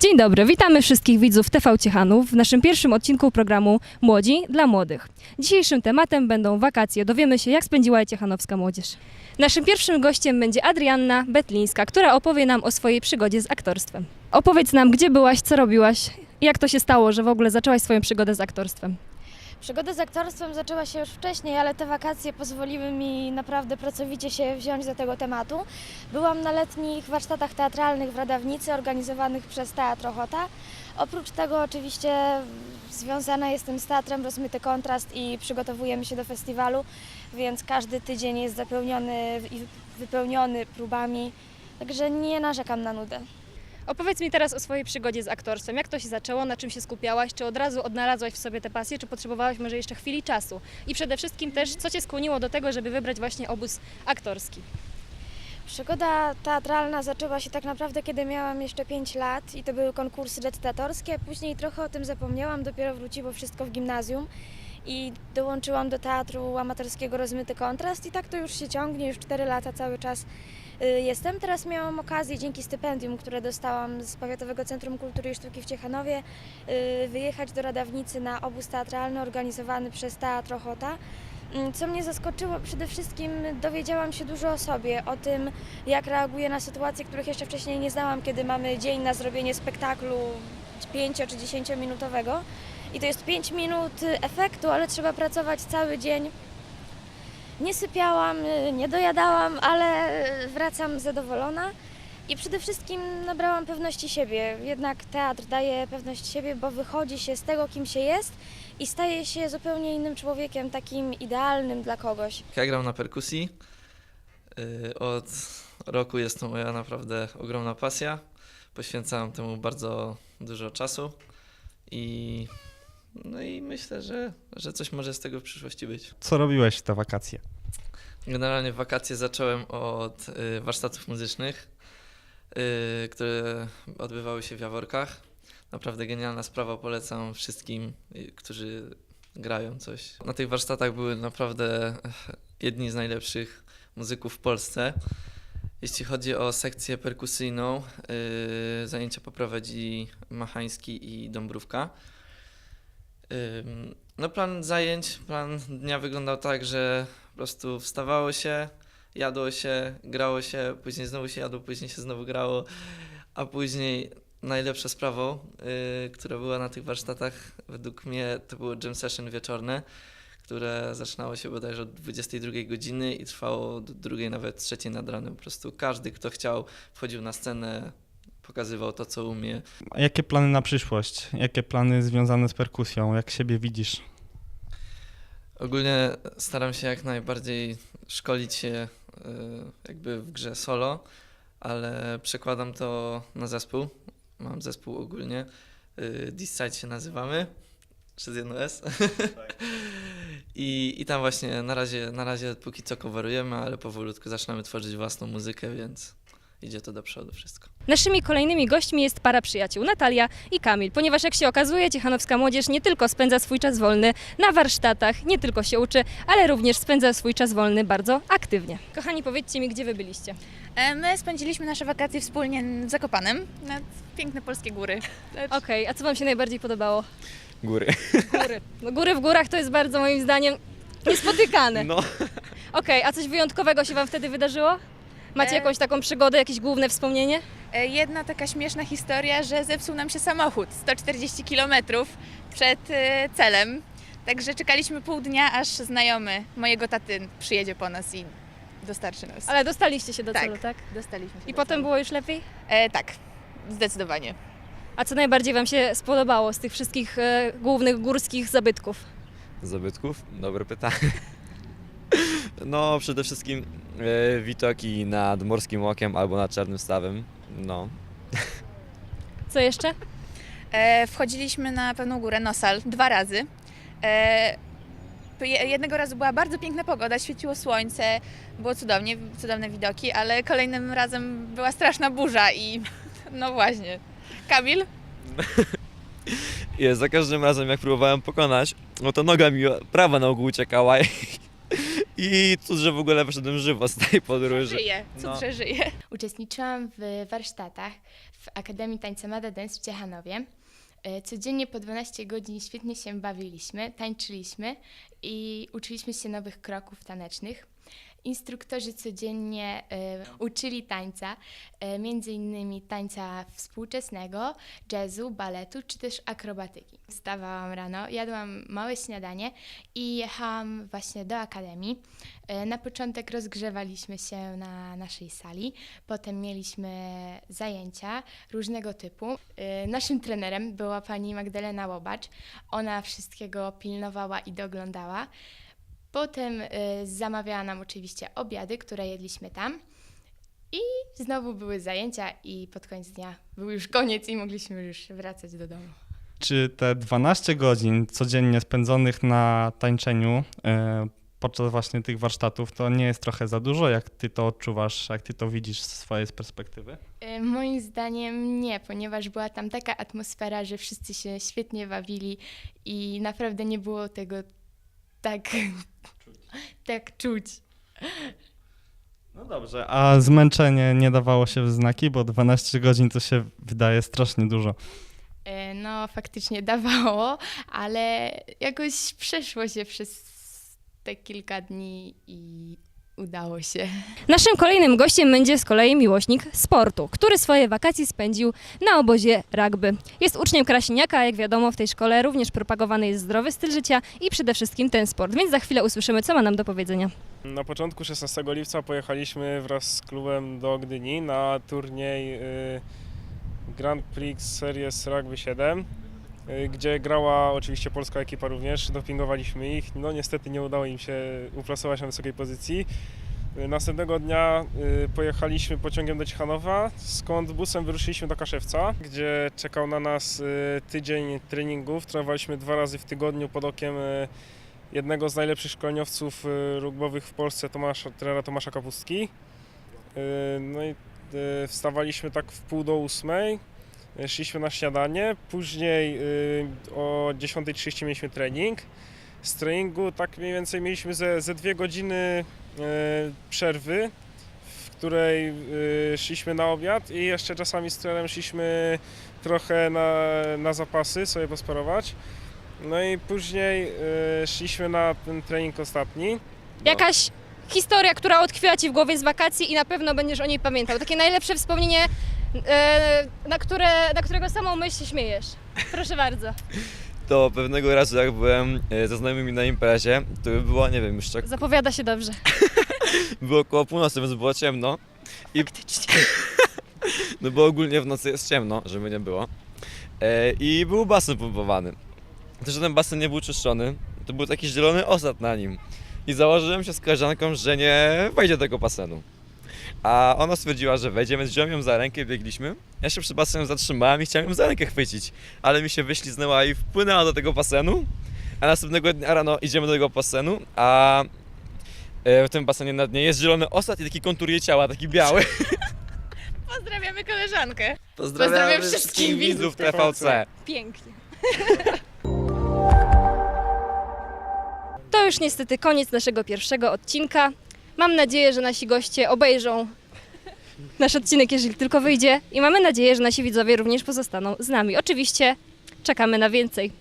Dzień dobry, witamy wszystkich widzów TV Ciechanów w naszym pierwszym odcinku programu Młodzi dla Młodych. Dzisiejszym tematem będą wakacje. Dowiemy się, jak spędziła ciechanowska młodzież. Naszym pierwszym gościem będzie Adrianna Betlińska, która opowie nam o swojej przygodzie z aktorstwem. Opowiedz nam, gdzie byłaś, co robiłaś, jak to się stało, że w ogóle zaczęłaś swoją przygodę z aktorstwem. Przygoda z aktorstwem zaczęła się już wcześniej, ale te wakacje pozwoliły mi naprawdę pracowicie się wziąć do tego tematu. Byłam na letnich warsztatach teatralnych w Radawnicy organizowanych przez Teatr Ochota. Oprócz tego oczywiście związana jestem z teatrem Rozmyty Kontrast i przygotowujemy się do festiwalu, więc każdy tydzień jest zapełniony i wypełniony próbami, także nie narzekam na nudę. Opowiedz mi teraz o swojej przygodzie z aktorstwem. Jak to się zaczęło, na czym się skupiałaś? Czy od razu odnalazłaś w sobie tę pasję, czy potrzebowałaś może jeszcze chwili czasu? I przede wszystkim też, co Cię skłoniło do tego, żeby wybrać właśnie obóz aktorski? Przygoda teatralna zaczęła się tak naprawdę, kiedy miałam jeszcze 5 lat i to były konkursy recytatorskie. Później trochę o tym zapomniałam, dopiero wróciło wszystko w gimnazjum i dołączyłam do teatru amatorskiego Rozmyty Kontrast i tak to już się ciągnie, już 4 lata cały czas y, jestem. Teraz miałam okazję dzięki stypendium, które dostałam z Powiatowego Centrum Kultury i Sztuki w Ciechanowie, y, wyjechać do Radawnicy na obóz teatralny organizowany przez Teatr Ochota. Mm, Co mnie zaskoczyło, przede wszystkim dowiedziałam się dużo o sobie, o tym, jak reaguję na sytuacje, których jeszcze wcześniej nie znałam, kiedy mamy dzień na zrobienie spektaklu 5 czy 10 minutowego. I to jest 5 minut y, efektu, ale trzeba pracować cały dzień. Nie sypiałam, y, nie dojadałam, ale y, wracam zadowolona. I przede wszystkim nabrałam pewności siebie. Jednak teatr daje pewność siebie, bo wychodzi się z tego, kim się jest i staje się zupełnie innym człowiekiem, takim idealnym dla kogoś. Ja gram na perkusji. Yy, Od roku jest to moja naprawdę ogromna pasja. Poświęcam temu bardzo dużo czasu i no i myślę, że, że coś może z tego w przyszłości być. Co robiłeś w te wakacje? Generalnie wakacje zacząłem od y, warsztatów muzycznych, y, które odbywały się w Jaworkach. Naprawdę genialna sprawa, polecam wszystkim, y, którzy grają coś. Na tych warsztatach były naprawdę jedni z najlepszych muzyków w Polsce. Jeśli chodzi o sekcję perkusyjną, zajęcia poprowadzili Machański i Dąbrówka. No plan zajęć, plan dnia wyglądał tak, że po prostu wstawało się, jadło się, grało się, później znowu się jadło, później się znowu grało, a później najlepsza sprawą, yy, która była na tych warsztatach, według mnie to było jam session wieczorne, które zaczynało się bodajże od 22 godziny i trwało do drugiej, nawet trzeciej nad ranem. Po prostu każdy, kto chciał, wchodził na scenę, pokazywał to, co umie, A jakie plany na przyszłość? Jakie plany związane z perkusją? Jak siebie widzisz? Ogólnie staram się jak najbardziej szkolić się y, jakby w grze solo, ale przekładam to na zespół. Mam zespół ogólnie. This się nazywamy. Przez jedno S. I, I tam właśnie na razie, na razie póki co coverujemy, ale powolutku zaczynamy tworzyć własną muzykę, więc idzie to do przodu wszystko. Naszymi kolejnymi gośćmi jest para przyjaciół Natalia i Kamil, ponieważ jak się okazuje, ciechanowska młodzież nie tylko spędza swój czas wolny na warsztatach, nie tylko się uczy, ale również spędza swój czas wolny bardzo aktywnie. Kochani, powiedzcie mi, gdzie wy byliście? E, My spędziliśmy nasze wakacje wspólnie w Zakopanem, nad piękne polskie góry. Okej, a co wam się najbardziej podobało? Góry. Góry. No, góry w górach to jest bardzo moim zdaniem niespotykane. No. Okej, a coś wyjątkowego się wam wtedy wydarzyło? Macie E. jakąś taką przygodę, jakieś główne wspomnienie? E, Jedna taka śmieszna historia, że zepsuł nam się samochód 140 km przed e, celem. Także czekaliśmy pół dnia, aż znajomy mojego taty przyjedzie po nas i dostarczy nas. Ale dostaliście się do Tak. celu, tak? Dostaliśmy się I do potem celu. było już lepiej? E, tak, zdecydowanie. A co najbardziej wam się spodobało z tych wszystkich e, głównych górskich zabytków? Zabytków? Dobre pytanie. No, przede wszystkim e, widoki nad Morskim Okiem albo nad Czarnym Stawem. No. Co jeszcze? E, Wchodziliśmy na pewną górę, Nosal, dwa razy. E, je- Jednego razu była bardzo piękna pogoda, świeciło słońce, było cudownie, cudowne widoki, ale kolejnym razem była straszna burza i no właśnie. Kamil? I za każdym razem jak próbowałem pokonać, no to noga mi prawa na ogół uciekała i, I cud, że w ogóle wyszedłem żywo z tej podróży. Żyje, cud, No. że żyje. Uczestniczyłam w warsztatach w Akademii Tańca Mada Dance w Ciechanowie. E, Codziennie po 12 godzin świetnie się bawiliśmy, tańczyliśmy i uczyliśmy się nowych kroków tanecznych. Instruktorzy codziennie e, uczyli tańca, e, między innymi tańca współczesnego, jazzu, baletu czy też akrobatyki. Wstawałam rano, jadłam małe śniadanie i jechałam właśnie do akademii. E, Na początek rozgrzewaliśmy się na naszej sali, potem mieliśmy zajęcia różnego typu. E, Naszym trenerem była pani Magdalena Łobacz. Ona wszystkiego pilnowała i doglądała. Potem e, zamawiała nam oczywiście obiady, które jedliśmy tam. I znowu były zajęcia i pod koniec dnia był już koniec i mogliśmy już wracać do domu. Czy te 12 godzin codziennie spędzonych na tańczeniu e, podczas właśnie tych warsztatów to nie jest trochę za dużo? Jak ty to odczuwasz, jak ty to widzisz z swojej perspektywy? E, Moim zdaniem nie, ponieważ była tam taka atmosfera, że wszyscy się świetnie bawili i naprawdę nie było tego tak, tak czuć. No dobrze, a zmęczenie nie dawało się w znaki, bo 12 godzin to się wydaje strasznie dużo. E, No, faktycznie dawało, ale jakoś przeszło się przez te kilka dni i udało się. Naszym kolejnym gościem będzie z kolei miłośnik sportu, który swoje wakacje spędził na obozie rugby. Jest uczniem Krasiniaka, a jak wiadomo w tej szkole również propagowany jest zdrowy styl życia i przede wszystkim ten sport, więc za chwilę usłyszymy, co ma nam do powiedzenia. Na początku 16 lipca pojechaliśmy wraz z klubem do Gdyni na turniej y, Grand Prix Series Rugby 7, y, gdzie grała oczywiście polska ekipa również. Dopingowaliśmy ich. No niestety nie udało im się uplasować na wysokiej pozycji. Y, Następnego dnia y, pojechaliśmy pociągiem do Ciechanowa, skąd busem wyruszyliśmy do Kaszewca, gdzie czekał na nas y, tydzień treningów. Trenowaliśmy dwa razy w tygodniu pod okiem y, jednego z najlepszych szkoleniowców y, rugbowych w Polsce, Tomasza, trenera Tomasza Kapustki. Y, No i y, wstawaliśmy tak w pół do ósmej, y, szliśmy na śniadanie, później y, o 10.30 mieliśmy trening. Z treningu tak mniej więcej mieliśmy ze, ze dwie godziny y, przerwy, w której y, szliśmy na obiad i jeszcze czasami z trenerem szliśmy trochę na, na zapasy sobie posparować. No i później szliśmy na ten trening ostatni. Jakaś historia, która utkwiła Ci w głowie z wakacji i na pewno będziesz o niej pamiętał. Takie najlepsze wspomnienie, na, które, na którego samą myśl się śmiejesz. Proszę bardzo. To pewnego razu, jak byłem e, ze znajomymi na imprezie, to było, nie wiem, już tak Zapowiada się dobrze. było około północy, więc było ciemno. I... no bo ogólnie w nocy jest ciemno, żeby nie było. E, I był basen pompowany. To, że ten basen nie był czyszczony, to był taki zielony osad na nim. I założyłem się z koleżanką, że nie wejdzie do tego basenu. A ona stwierdziła, że wejdzie, więc wziąłem ją za rękę i biegliśmy. Ja się przy basenu zatrzymałem i chciałem ją za rękę chwycić, ale mi się wyśliznęła i wpłynęła do tego basenu. A następnego dnia rano idziemy do tego basenu, a e, w tym basenie na dnie jest zielony osad i taki kontur jej ciała, taki biały. Pozdrawiamy koleżankę. Pozdrawiam wszystkich widzów TVC. Pięknie. To już niestety koniec naszego pierwszego odcinka. Mam nadzieję, że nasi goście obejrzą nasz odcinek, jeżeli tylko wyjdzie. I mamy nadzieję, że nasi widzowie również pozostaną z nami. Oczywiście czekamy na więcej.